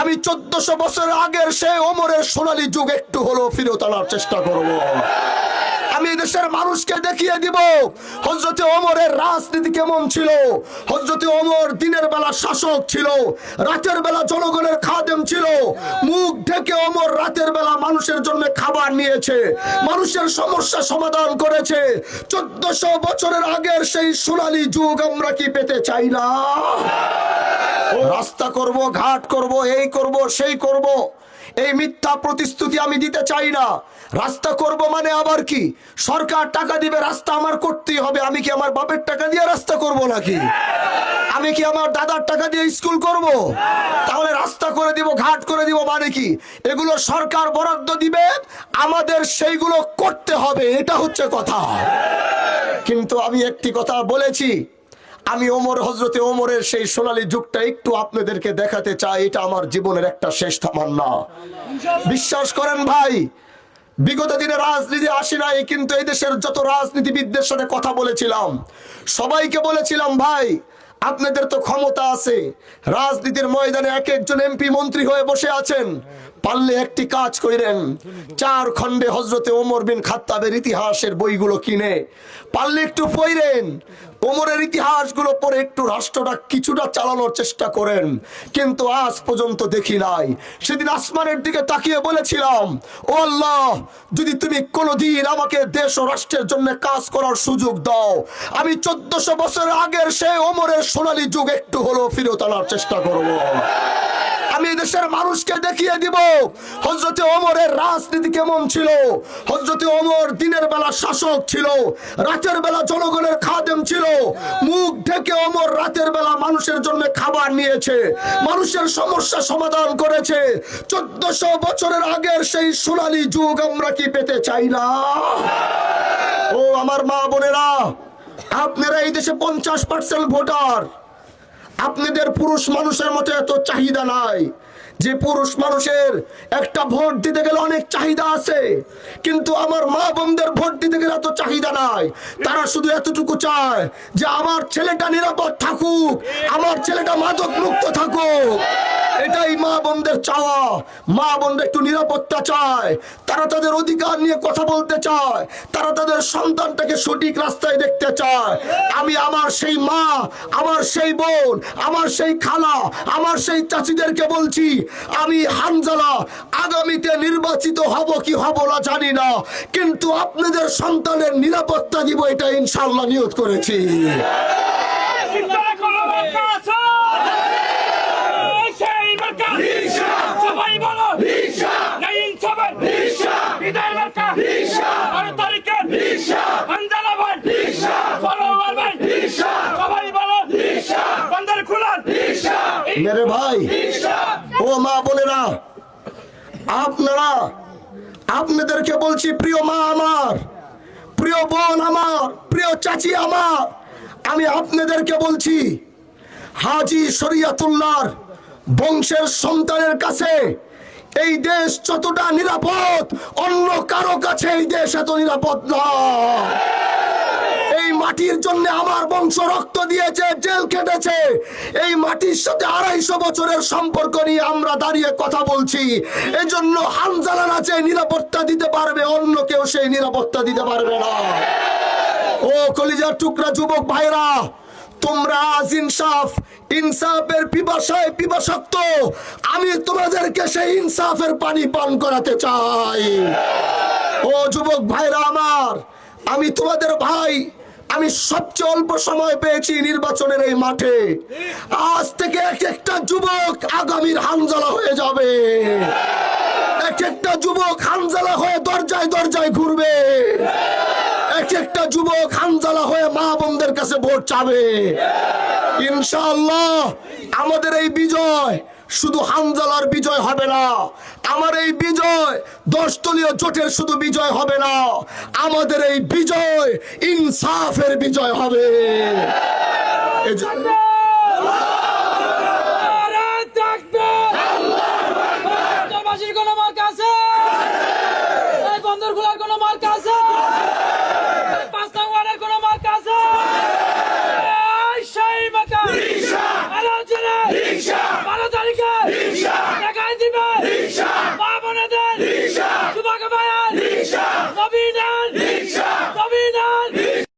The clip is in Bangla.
আমি চোদ্দশো বছর আগের সেই অমরের সোনালী যুগ একটু হলো ফিরত আনার চেষ্টা করব। আমি দেশের মানুষকে দেখিয়ে দিব। হজরতে ওমরের রাজনীতি কেমন ছিল? হজরতে ওমর দিনের বেলা শাসক ছিল, রাতের বেলা জনগণের খাদেম ছিল। মুখ ঢেকে ওমর রাতের বেলা মানুষের জন্য খাবার নিয়েছে, মানুষের সমস্যা সমাধান করেছে। চোদ্দশো বছরের আগের সেই সোনালী যুগ আমরা কি পেতে চাই না? রাস্তা করব, ঘাট করব, এই করব, সেই করব। এই মিথ্যা প্রতিশ্রুতি আমি দিতে চাই না। রাস্তা করব মানে আবার কি? সরকার টাকা দিবে, রাস্তা আমার করতেই হবে। আমি কি আমার বাপের টাকা দিয়ে রাস্তা করব নাকি? আমি কি আমার দাদার টাকা দিয়ে স্কুল করব? তাহলে রাস্তা করে দিব, ঘাট করে দিব মানে কি? এগুলো সরকার বরাদ্দ দিবে, আমাদের সেইগুলো করতে হবে, এটা হচ্ছে কথা। কিন্তু আমি একটি কথা বলেছি আমি ওমর হজরতে ওমরের সেই সোনালি যুগটা একটু আপনাদেরকে দেখাতে চাই। এটা আমার জীবনের একটা শেষ তামান্না। বিশ্বাস করেন ভাই, বিগত দিনে রাজনীতি আসি নাই, কিন্তু এই দেশের যত রাজনীতিবিদদের সাথে কথা বলেছিলাম, সবাইকে বলেছিলাম, ভাই, আপনাদের তো ক্ষমতা আছে। রাজনীতির ময়দানে এক একজন এমপি মন্ত্রী হয়ে বসে আছেন। পারলে একটি কাজ কইরেন। চার খণ্ডে হজরতে ওমর বিন খাত্তাবের ইতিহাসের বইগুলো কিনে। পারলে একটু পইরেন। ওমরের ইতিহাসগুলো পরে একটু রাষ্ট্রটা কিছুটা চালানোর চেষ্টা করেন। কিন্তু আজ পর্যন্ত দেখি নাই। সেদিন আসমানের দিকে তাকিয়ে বলেছিলাম, ও আল্লাহ, যদি তুমি কোনোদিন আমাকে দেশ ও রাষ্ট্রের জন্য কাজ করার সুযোগ দাও, আমি চোদ্দশো বছর আগের সেই ওমরের সোনালী যুগ একটু হলেও ফিরত আনার চেষ্টা করব। আমি দেশের মানুষকে দেখিয়ে দিব। হজরতে ওমরের রাজনীতি কেমন ছিল? হজরতে ওমর দিনের বেলা শাসক ছিল, রাতের বেলা জনগণের খাদেম ছিল। মুখ ঢেকে ওমর রাতের বেলা মানুষের জন্য খাবার নিয়েছে, মানুষের সমস্যা সমাধান করেছে। চোদ্দশো বছরের আগের সেই সোনালী যুগ আমরা কি পেতে চাই না? ও আমার মা বোনেরা, আপনারা এই দেশে পঞ্চাশ পার্সেন্ট ভোটার। আপনাদের পুরুষ মানুষের মতো এত চাহিদা নাই। যে পুরুষ মানুষের একটা ভোট দিতে গেলে অনেক চাহিদা আছে, কিন্তু আমার মা বোনদের ভোট দিতে গেলে এত চাহিদা নাই। তারা শুধু এতটুকু চায় যে আমার ছেলেটা নিরাপদ থাকুক, আমার ছেলেটা মাদক মুক্ত থাকুক। এটাই মা বোনদের চাওয়া। মা বোনরা একটু নিরাপত্তা চায়। তারা তাদের অধিকার নিয়ে কথা বলতে চায়। তারা তাদের সন্তানটাকে সঠিক রাস্তায় দেখতে চায়। আমি আমার সেই মা, আমার সেই বোন, আমার সেই খালা, আমার সেই চাচিদেরকে বলছি আমি হানজালা আগামীতে নির্বাচিত হব কি হব না জানি না কিন্তু আপনাদের সন্তানের নিরাপত্তা দিব এটা ইনশাল্লাহ নিয়ত করেছি। মেরে ভাই ও মা বোনেরা, আপনারা, আপনাদেরকে বলছি, প্রিয় মা আমার, প্রিয় বোন আমার, প্রিয় চাচি আমার, আমি আপনাদেরকে বলছি, হাজি শরিয়াতুল্লাহর বংশের সন্তানের কাছে এই দেশ যতটা নিরাপদ, অন্য কারও কাছে এই দেশ এত নিরাপদ না মাটির জন্য আমার বংশ রক্ত দিয়েছে, জেল কেটেছে এই মাটির সাথে আড়াইশো বছরের সম্পর্ক নিয়ে আমরা দাঁড়িয়ে কথা বলছি। এই জন্য হানজালা নাচে নিরাপত্তা দিতে পারবে, অন্য কেউ সেই নিরাপত্তা দিতে পারবে না। ও কলিজার টুকরা যুবক ভাইরা তোমরা আজ ইনসাফ, ইনসাফের পিপাসায় পিপাসক্ত। আমি তোমাদেরকে সেই ইনসাফের পানি পান করাতে চাই। ও যুবক ভাইরা আমার, আমি তোমাদের ভাই আমি সবচেয়ে অল্প সময় পেয়েছি নির্বাচনের এই মাঠে। আজ থেকে এক একটা যুবক আগামীর হানজালা হয়ে যাবে। এক একটা যুবক হানজালা হয়ে দরজায় দরজায় ঘুরবে। এক একটা যুবক হানজালা হয়ে মা বোনদের কাছে ভোট চাবে। ইনশাআল্লাহ আমাদের এই বিজয় শুধু হানজালার বিজয় হবে না। আমার এই বিজয় দশতলীয় জোটের শুধু বিজয় হবে না। আমাদের এই বিজয় ইনসাফের বিজয় হবে। কোনো বন্দর খোলার কোনো মার্কা আছে?